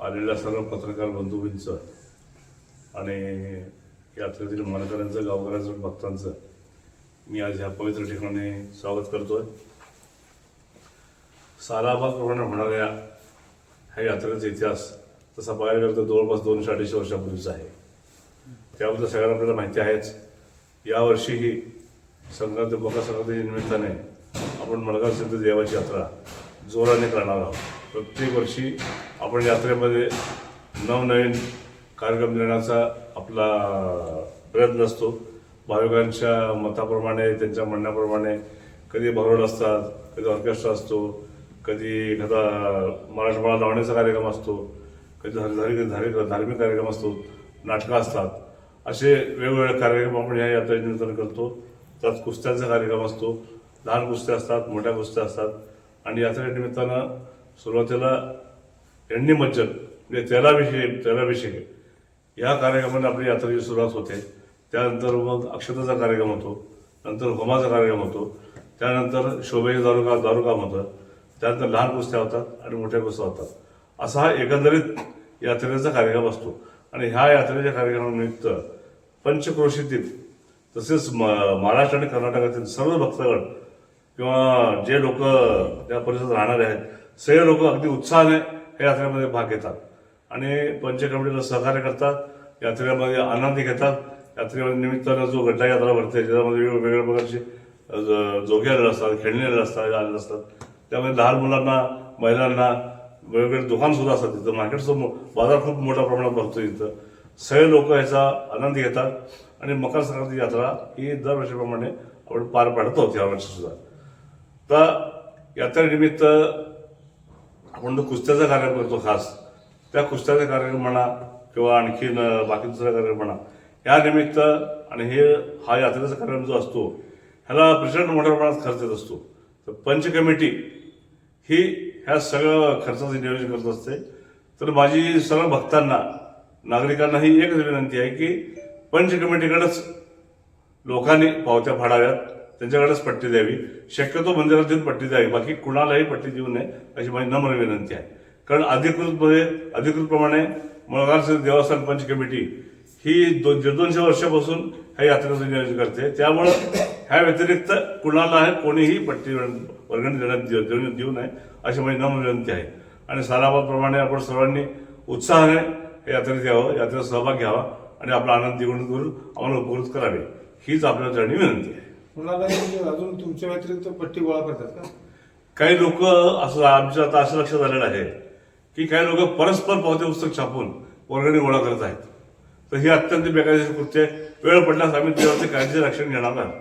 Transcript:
आलेल्या सर्व पत्रकार बंधूंचं आणि यात्रेतील मानकऱ्यांचं गावकऱ्यांचं भक्तांचं मी आज ह्या पवित्र ठिकाणी स्वागत करतोय. साराभागप्रमाणे होणाऱ्या ह्या यात्रेचा इतिहास तसा पाहायला गेलं तर जवळपास दोनशे अडीचशे वर्षापूर्वीचा आहे. त्याबद्दल सगळ्यांना आपल्याला माहिती आहेच. यावर्षीही संक्रांती मकर संक्रांतीच्या निमित्ताने आपण मडगाव सिद्ध देवाची यात्रा जोराने करणार आहोत. प्रत्येक वर्षी आपण यात्रेमध्ये नवनवीन कार्यक्रम देण्याचा आपला प्रयत्न असतो. भाविकांच्या मताप्रमाणे त्यांच्या म्हणण्याप्रमाणे कधी भरवड असतात कधी ऑर्केस्ट्रा असतो कधी एखादा मराठवाडा लावण्याचा कार्यक्रम असतो कधी धार्मिक धार्मिक धार्मिक कार्यक्रम असतो नाटकं असतात. असे वेगवेगळे कार्यक्रम आपण या यात्रेनिमित्तानं करतो. त्यात कुस्त्यांचा कार्यक्रम असतो. लहान कुस्त्या असतात मोठ्या कुस्त्या असतात. आणि यात्रेनिमित्तानं सुरुवातीला एंडी मज्जल म्हणजे तेलाभिषेक तेलाभिषेक या कार्यक्रमाने आपली यात्रेची सुरुवात होते. त्यानंतर मग अक्षताचा कार्यक्रम होतो. नंतर होमाचा कार्यक्रम होतो. त्यानंतर शोभेचे दारुका दारुकाम होतं. त्यानंतर लहान कुस्त्या होतात आणि मोठ्या कुस्त्या होतात. असा हा एकंदरीत यात्रेचा कार्यक्रम असतो. आणि ह्या यात्रेच्या कार्यक्रमानिमित्त पंचक्रोशीतील तसेच म- महाराष्ट्र आणि कर्नाटकातील सर्व भक्तगण किंवा जे लोक त्या परिसरात राहणारे आहेत सगळे लोक अगदी उत्साहाने या यात्रेमध्ये भाग घेतात. आणि पंचकमिटीला सहकार्य करतात यात्रेमध्ये आनंद घेतात. यात्रेमध्ये निमित्तानं जो गड्डा यात्रा भरते त्याच्यामध्ये वेगवेगळ्या प्रकारचे ज- जोगे आलेले असतात खेळणी आलेले असतात आलेले असतात. त्यामध्ये लहान मुलांना महिलांना वेगवेगळे दुकान सुद्धा असतात तिथं. मार्केटचा बाजार खूप मोठ्या प्रमाणात भरतो इथं सगळे लोक याचा आनंद घेतात. आणि मकर संक्रांती यात्रा ही दरवर्षीप्रमाणे आपण पार पाडतो आहोत यावर्षी सुद्धा. तर यात्रेनिमित्त आपण जो कुस्त्याचा कार्यक्रम करतो खास त्या कुस्त्याचा कार्यक्रम म्हणा किंवा आणखीन बाकी दुसरा कार्यक्रम म्हणा या निमित्त आणि हे हा यात्रेचा कार्यक्रम जो असतो ह्याला प्रचंड मोठ्या प्रमाणात खर्च येत असतो. तर पंच कमिटी ही ह्या सगळं खर्चाचं नियोजन करत असते. तर माझी सर्व भक्तांना नागरिकांना ही एकच विनंती आहे की पंच कमिटीकडेच लोकांनी पावत्या फाडाव्यात. त्यांच्याकडेच पट्टी द्यावी. शक्यतो मंदिरात देऊन पट्टी द्यावी. बाकी कुणालाही पट्टी देऊ नये अशी माझी नम्र विनंती आहे. कारण अधिकृतमध्ये अधिकृतप्रमाणे मळगाव देवस्थान पंच कमिटी ही दोन दीड दोनशे वर्षापासून ह्या यात्रेचं नियोजन करते. त्यामुळं ह्या व्यतिरिक्त कुणाला कोणीही पट्टी वर्गणी देण्यात देऊ देऊ- नये अशी माझी नम्र विनंती आहे. आणि सालाबादप्रमाणे आपण सर्वांनी उत्साहाने यात्रेत यावं. यात्रेत सहभाग घ्यावा आणि आपला आनंद द्विगुणित करून आम्हाला उपकृत करावे. हीच आपल्या चरणी विनंती आहे. कुणाला अजून तुमच्या व्यतिरिक्त पट्टी गोळा करतात का? काही लोक असं आमच्या आता असं लक्षात आलेलं आहे की काही लोक परस्पर पावते पुस्तक छापून वर्गणी गोळा करत आहेत. तर ही अत्यंत बेकायदेशीर कृत्य वेळ पडल्यास आम्ही त्यावरती कायदेशीर रक्षण घेणार आहोत